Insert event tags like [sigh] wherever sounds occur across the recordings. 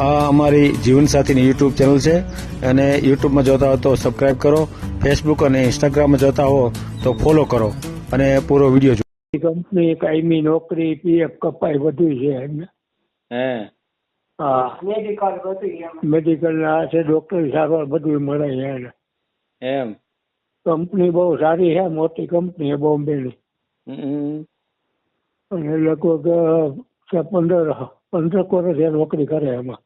આ અમારી જીવનસાથીની YouTube channel છે. અને યુટ્યુબમાં જોતા હો તો સબસ્ક્રાઇબ કરો. ફેસબુક અને ઇન્સ્ટાગ્રામમાં જોતા હો તો ફોલો કરો. અને પૂરો વીડિયો જુઓ કંપની કાયમી નોકરી પીએફ કપાઈ બધું છે એમને. હે. હા. મેડિકલ બધું એમ. મેડિકલ ના છે ડોક્ટર સારવાર બધું મળે છે એને એમ. કંપની બહુ સારી છે મોટી કંપની છે બોમ્બેની. અને લગભગ પંદર પંદર વર્ષ નોકરી કરે એમાં.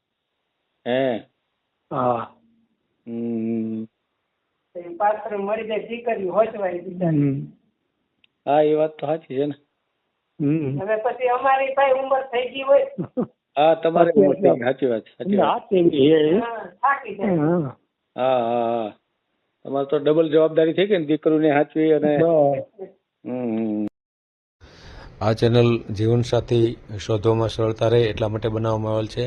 હે. હા. પાત્ર મળી જાય દીકરી હોચવાય બિચારી. હા એ વાત તો સાચી છે ને. હવે પછી અમારી ભાઈ ઉંમર થઈ ગઈ હોય. [laughs] હા તમારે. સાચી વાત. સાચી વાત થાકી જાય. હા હા. તો ડબલ જવાબદારી થઈ ગઈ ને દીકરીને સાચવી અને હમ. આ ચેનલ જીવનસાથી શોધવામાં સરળતા રહે એટલા માટે બનાવવામાં આવેલ છે.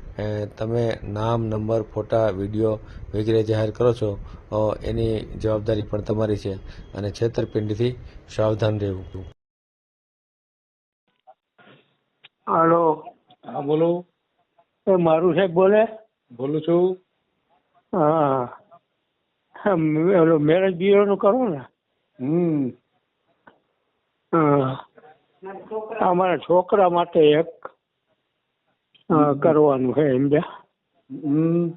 તમે નામ નંબર ફોટા વીડિયો વગેરે જાહેર કરો છો એની જવાબદારી પણ તમારી છે અને છેતરપિંડીથી સાવધાન રહેવું. હાલો. હા બોલો. એ મારું સાહેબ બોલે? બોલું છું. હા. મેરેજ બ્યુરોનું કરો ને? હમ. હા. મારા છોકરા અમારા છોકરા માટે એક કરવાનું છે સમજ્યા હમ.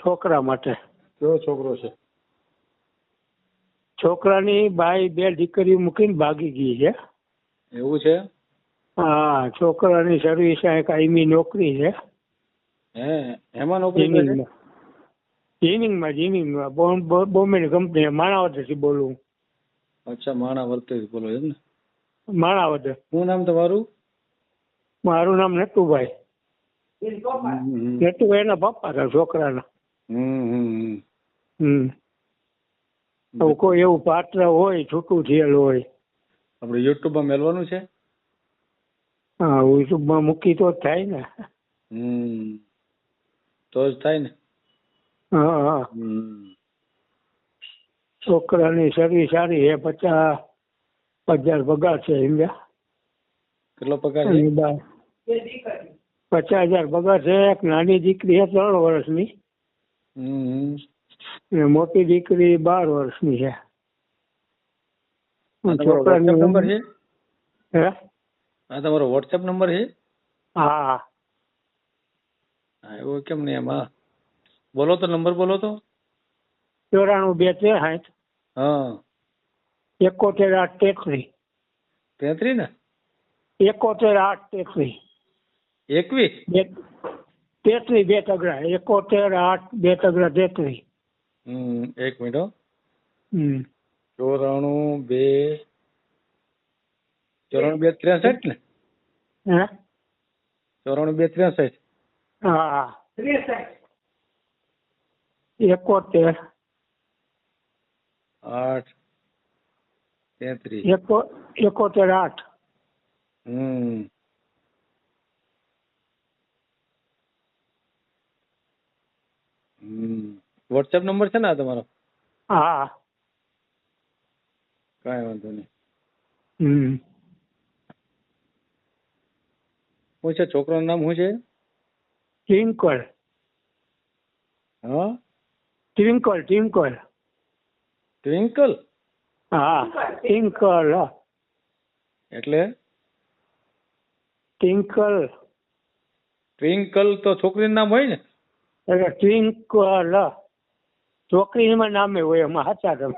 છોકરા માટે. કયો છોકરો છે? છોકરાની બાઈ બે દીકરી મૂકીને ભાગી ગઈ છે. એવું છે? હા છોકરાની સર્વિસ આ કાયમી નોકરી છે. હે એમાં નોકરી કરે? જીનિંગમાં જીનિંગમાં બોમ્બેની કંપની માણાવદરથી બોલું અચ્છા માણા બોલો એમ ને? માણાવદર શું નામ તમારું? મારું નામ નટુભાઈ નટુભાઈ એના પપ્પા હતા છોકરાના. હમ કોઈ એવું પાત્ર હોય છૂટું થયેલ હોય. આપણે યુટ્યુબમાં મેળવાનું છે? હા યુટ્યુબમાં મૂકી તો જ થાય ને. હમ. તો જ થાય ને? હા હા. હમ. છોકરાની સર્વિસ સારી છે પચાસ હજાર પગાર છે સમજ્યા કેટલો પગાર પચાસ હજાર પગાર છે. એક નાની દીકરી છે ત્રણ વર્ષની. અને મોટી દીકરી બાર વર્ષની છે. તમારો છોકરાની નંબર છે? હે? આ તમારો વોટ્સએપ નંબર છે? હા. એવો કેમ નહીં એમાં બોલો તો નંબર બોલો તો. ચોરાણું બે ત્રેસાઠ. હા. એકોતેર આઠ તેત્રીસ. તેત્રીસ ને? એકોતેર આઠ તેત્રીસ એકવીસ? બે તેત્રીસ બે તગડા એકોતેર આઠ બે તગડા તેત્રીસ હમ એક મિનિટ હો. હમ. ચોરાણું બે ચોરાણું બે ત્રેસઠ ને? હે? ચોરાણું બે ત્રેસઠ. હા. એકોતેર. આઠ તેત્રીસ. એકો એકોતેર આઠ. હમ. હમ. વોટ્સએપ નંબર છે ને આ તમારો? હા. કાંઈ વાંધો નહીં. હમ્મ. શું છે? છોકરાનું નામ શું છે? ટ્વિંકલ. હા? ટ્વિંકલ ટ્વિંકલ. ટ્વિંકલ? હા ટ્વિંકલ. એટલે? ટ્વિંકલ ટ્વિંકલ તો છોકરીનું નામ હોય ને? એટલે ટ્વિંકલ છોકરીમાં નામે હોય એમાં સાચા તમે.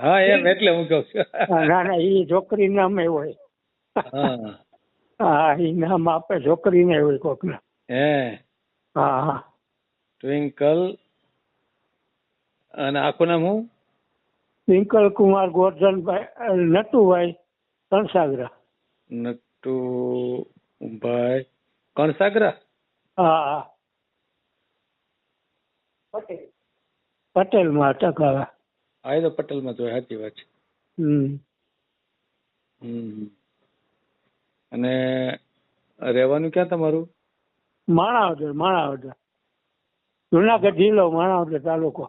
હા એમ એટલે હું કહું છું. ના ના એ છોકરી નામે હોય. હા. એ નામ આપે છોકરીને હોય કોકને હે. હા હા. ટ્વિંકલ અને આખું નામ હું? ટ્વિંકલ કુમાર ગોરધનભાઈ નટુભાઈ કણસાગરા નટુભાઈ કણસાગરા હા હા. પટેલ. પટેલમાં ટકાવા. હા એ તો પટેલમાં જોઈએ સાચી વાત છે. હમ. હમ અને રહેવાનું ક્યાં તમારું? માણાવદર માણાવદર. જુનાગઢ જિલ્લો માણાવદર તાલુકો.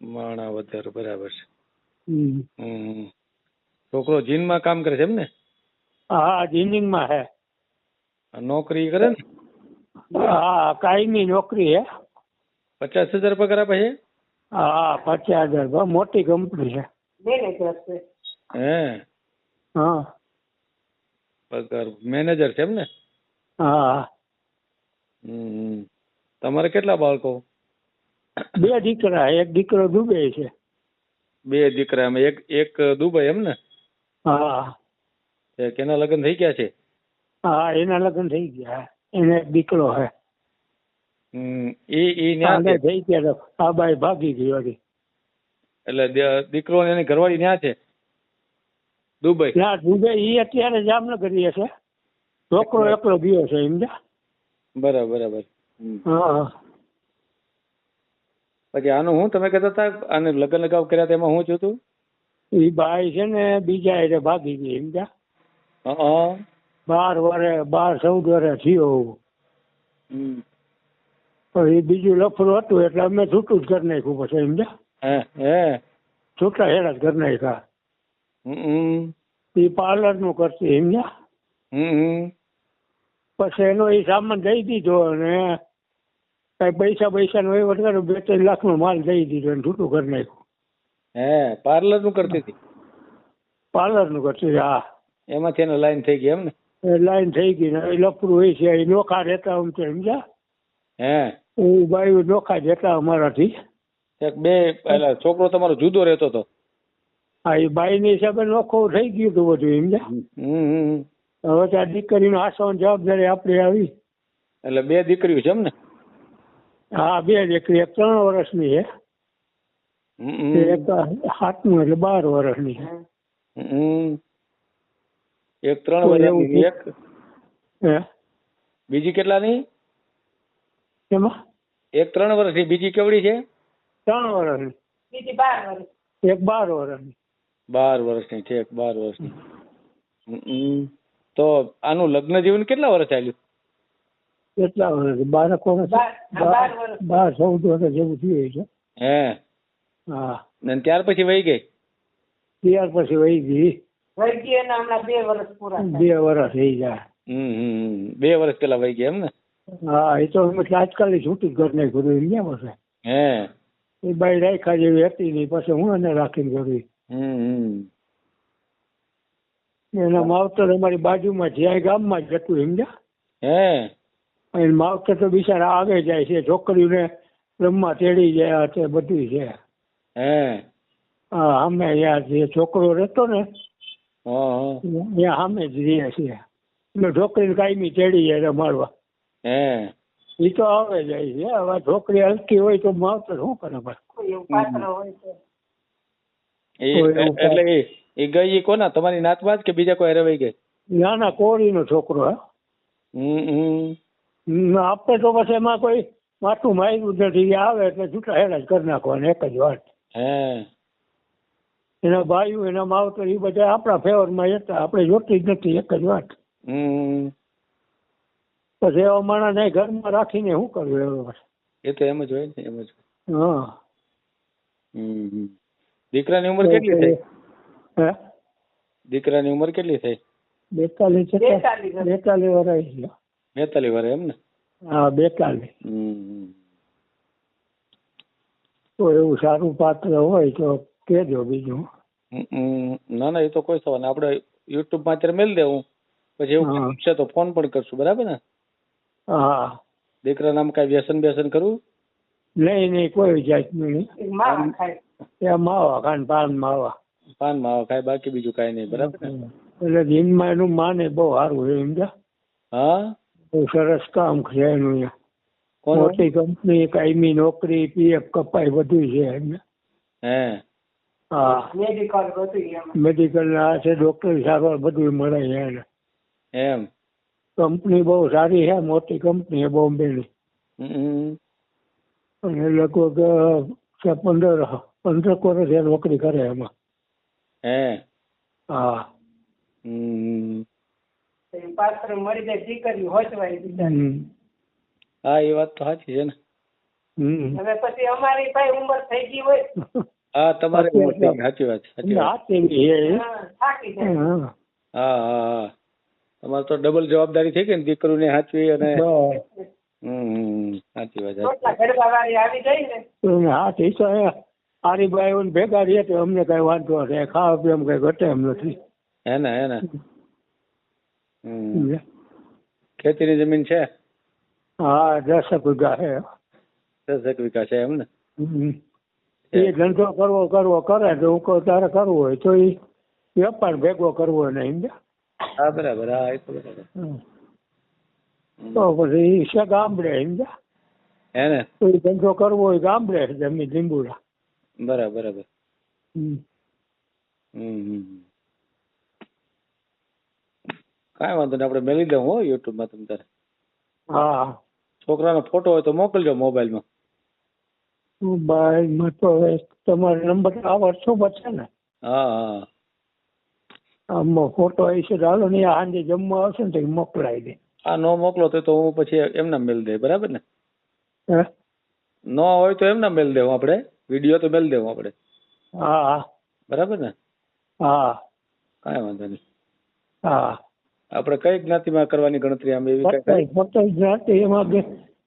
માણાવદર બરાબર છે. હમ. હમ છોકરો જીનમાં કામ કરે છે એમ ને? હા જીનિંગમાં હે. નોકરી કરે ને? હા કાયમી નોકરી હે. પચાસ હજાર પગાર આપે છે? હા પચાસ હજાર મોટી કંપની છે. મેનેજર છે. હે? હા. પગાર મેનેજર છે એમ ને? હા. હમ. તમારે કેટલા બાળકો? બે દીકરા એક દીકરો દુબઈ છે. બે દીકરા એમાં એક એક દુબઈ એમ ને? હા. કેના લગ્ન થઈ ગયા છે? હા એના લગ્ન થઈ ગયા. એને દીકરો હે. ઈ ન્યા થઈ ગયા આ બાઈ ભાગી ગઈ હતી એટલે દીકરો એની ઘરવાળી ન્યા છે? દુબઈ? ના દુબઈ એ અત્યારે જામનગર રહે છે. છોકરો એકલો ગયો છે સમજ્યા? બરાબર બરાબર. હા. પછી આનું હું તમે કહેતા હતા અને લગ્ન લગાવ કર્યા તેમાં હું છું તું? ઈ બાઈ છે ને બીજા એટલે ભાગી ગઈ સમજ્યા? હા. બાર વરે બાર ચૌદ વરે થયો. હમ. પણ એ બીજું લફરું હતું એટલે અમે છૂટું જ કરી નાખ્યું પછી સમજ્યા હે હે. છૂટા હેડા જ કરી નાખ્યા. હમ. એ પાર્લરનું કરતી સમજ્યા હમ. પછી એનો એ સામાન દઈ દીધો અને કઈ પૈસા પૈસા નો વહીવટ કર્યો બે ત્રણ લાખ નો માલ દઈ દીધો અને છૂટું કરી નાખ્યું. હે પાર્લરનું કરતી હતી? પાર્લરનું કરતી હા. એમાંથી એને લાઈન થઈ ગઈ એમ ને લાઈન થઈ ગઈ ને લફરું હોય છે એ નોખા રહેતા આમ છે સમજ્યા? હે? એ ભાઈ નોખા જતા અમારાથી. એક બે પહેલા છોકરો તમારો જુદો રહેતો હતો. હા એ બાઈની હિસાબે નોખો થઈ ગયું હતું બધું સમજા. હવે ત્યાં દીકરીનો આસવાની જવાબદારી આપણે આવી. એટલે બે દીકરીઓ છે એમ ને? હા બે દીકરી એક ત્રણ વર્ષની છે. એક સાતમું એટલે બાર વર્ષની છે. એક ત્રણ વર્ષની એક. હે? બીજી કેટલાની? એમાં? એક ત્રણ વર્ષની બીજી કેવડી છે? ત્રણ વર્ષની બીજી બાર વર્ષ એક બાર વર્ષની બાર વર્ષની છે એક બાર વર્ષની હમ. તો આનું લગ્ન જીવન કેટલા વર્ષ ચાલ્યું? કેટલા વર્ષ? બારક વર્ષ બાર- બાર ચૌદ વર્ષ જેવું થયું છે. હે. હા. અને ત્યાર પછી વહી ગઈ? ત્યાર પછી વહી ગઈ. વૈદ્ય એના હમણાં બે વર્ષ પૂરા બે વર્ષ થઈ જાય હમ હમ, હમ. બે વર્ષ પેલા વહી ગયા એમ ને? હા એ તો અમે આજકાલ છૂટી ઘર નહીં હતું એમ પછી હે. એ બાઈ રાખ્યા જેવી હતી નહીં પછી હું એને રાખીને હમ. એના માવતર અમારી બાજુમાં જ્યાં ગામમાં જ હતું સમજ્યા? હે. અને માવતર તો બિચારા આવે જાય છે છોકરીઓને રમવા તેડી જાય છે બધું છે. હે. હા અમે યાર જે છોકરો રહેતો ને. ત્યાં સામે જ રહીએ છીએ એટલે છોકરીને કાયમી તેડી જાય મારવા. હે. એ તો આવે જાય છે હવે ઢોકરી હલકી હોય તો માવતર શું કરે એવું એટલે એ ગઈ કોના? તમારી નાતમાં જ કે બીજા કોઈ રવાઈ ગઈ? નાના કોળીનો છોકરો હે. હમ હમ. હમ, આપણે તો પછી એમાં કોઈ માથું માર્યું નથી. આવે એટલે છૂટા હેડા જ કરી નાખવાના એક જ વાત. હે. એના ભાઈઓ એના માવતર એ બધા આપણા ફેવરમાં હતા આપણે જોતી જ નથી એક જ વાત. હમ. પછી એવા માણસને ઘરમાં રાખીને શું કરવું એવો એ તો એમ જ હોય ને એમ જ હા. હમ. હમ. દીકરાની ઉંમર કેટલી થઈ? હે? દીકરાની ઉંમર કેટલી થઈ? બેતાલીસ છે બેતાલીસ વર્ષ. બેતાલીસ વર્ષ એમ ને? હા બેતાલીસ. હમ. તો એવું સારું પાત્ર હોય તો કહેજો બીજું. ના ના એ તો કોઈ સવાલ નહીં. આપણે યુટ્યુબમાં અત્યારે મેલ દેવું. પછી એવું હા. પૂછશે તો ફોન પણ કરશું બરાબર ને? હા. દીકરા નામ કાંઈ વ્યસન બેસન કરવું નહીં નહીં કોઈ જાતનું નહીં. એ માવા ખાન પાન માવા. પાન માવા ખાય બાકી બીજું કાંઈ નહીં બરાબર એટલે જીમમાં એનું માને બહુ સારું છે સમજ્યા હા? બહુ સરસ કામ છે એનું અહીંયા. મોટી કંપની કાયમી નોકરી પીએફ કપાઈ બધું છે એમને. હે. હા. મેડિકલ બધું એમાં. મેડિકલ ના છે ડોક્ટર સારવાર બધું મળે છે એને. એમ. કંપની બહુ સારી છે મોટી કંપની છે બોમ્બેની. હમ. અને લગભગ પંદર પંદર વર્ષ એ નોકરી કરે એમાં. હે? હા. પાત્ર મરી જાય દીકરી હોચવાય દીધા હા એ વાત તો સાચી છે ને. હવે પછી અમારી ભાઈ ઉંમર થઈ ગઈ હોય. [laughs] હા તમારે. સાચી વાત સાચી વાત. હા, હા. હા હા હા તમારે તો ડબલ જવાબદારી થઈ ગઈ ને દીકરીને સાચવી અને હમ. સાચી વાત હાથ ઈ તો એ ભેગા રહીએ તો અમને કઈ વાંધો નહીં ખાવા પીવામાં કઈ ઘટે એમ નથી હે ને હે ને હમ. ખેતીની જમીન છે હા દસ વીઘા છે દસેક વીઘા છે એમ ને. એ ધંધો કરવો કરવો કરે તો હું કહું તારે કરવો હોય તો એ વેપાર ભેગો કરવો નહીં સમજ્યા? હા બરાબર હા એ તો બરાબર. તો પછી છે ગામડે સમજ્યા? હે ને? તો એ ધંધો કરવો હોય ગામડે જમીન લીંબુડા. બરાબર બરાબર. હમ. હમ. કાંઈ વાંધો નહીં આપણે મેળવી દઉં હો યુટ્યુબમાં તમ તારે. હા. છોકરાનો ફોટો હોય તો મોકલજો મોબાઈલમાં. મોબાઈલમાં તો હવે તમારો નંબર આ વોટ્સઅપ છે ને. હા હા. આમાં ફોટો આવી છે ચાલો ને સાંજે જમવા આવશે ને તો મોકલાવી દે. આ નો મોકલો તો તો હું પછી એમને મેલ દે બરાબર ને? હે? નો હોય તો એમના મેલ દેવું આપણે વીડિયો તો મેલ દેવું આપણે. હા હા. બરાબર ને? હા. કાંઈ વાંધો નહીં. હા. આપણે કઈ જ્ઞાતિમાં કરવાની ગણતરી આમ એવી કઈ ફટાઈ જ્ઞાતિ એમાં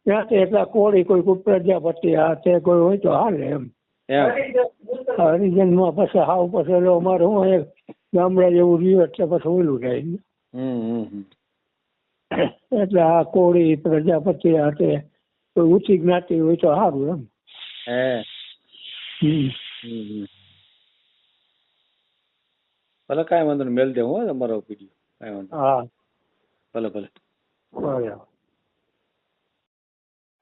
બે જ્ઞાતિ એટલા કોળી કોઈ કોઈ પ્રજાપતિ આ તે કોઈ હોય તો હાલે એમ. હરિજન હરિજનમાં પછી હાવ પછી એટલે અમારે હું એક ગામડા જેવું રહ્યું એટલે પછી ઓલું થાય. હમ હમ હમ. એટલે આ કોળી પ્રજાપતિ આ તે કોઈ ઊંચી જ્ઞાતિ હોય તો સારું એમ. ભલે કાંઈ વાંધો નહીં મેલ દેવું હો તમારો વીડિયો કાંઈ વાંધો હા. ભલે ભલે. બરાબર.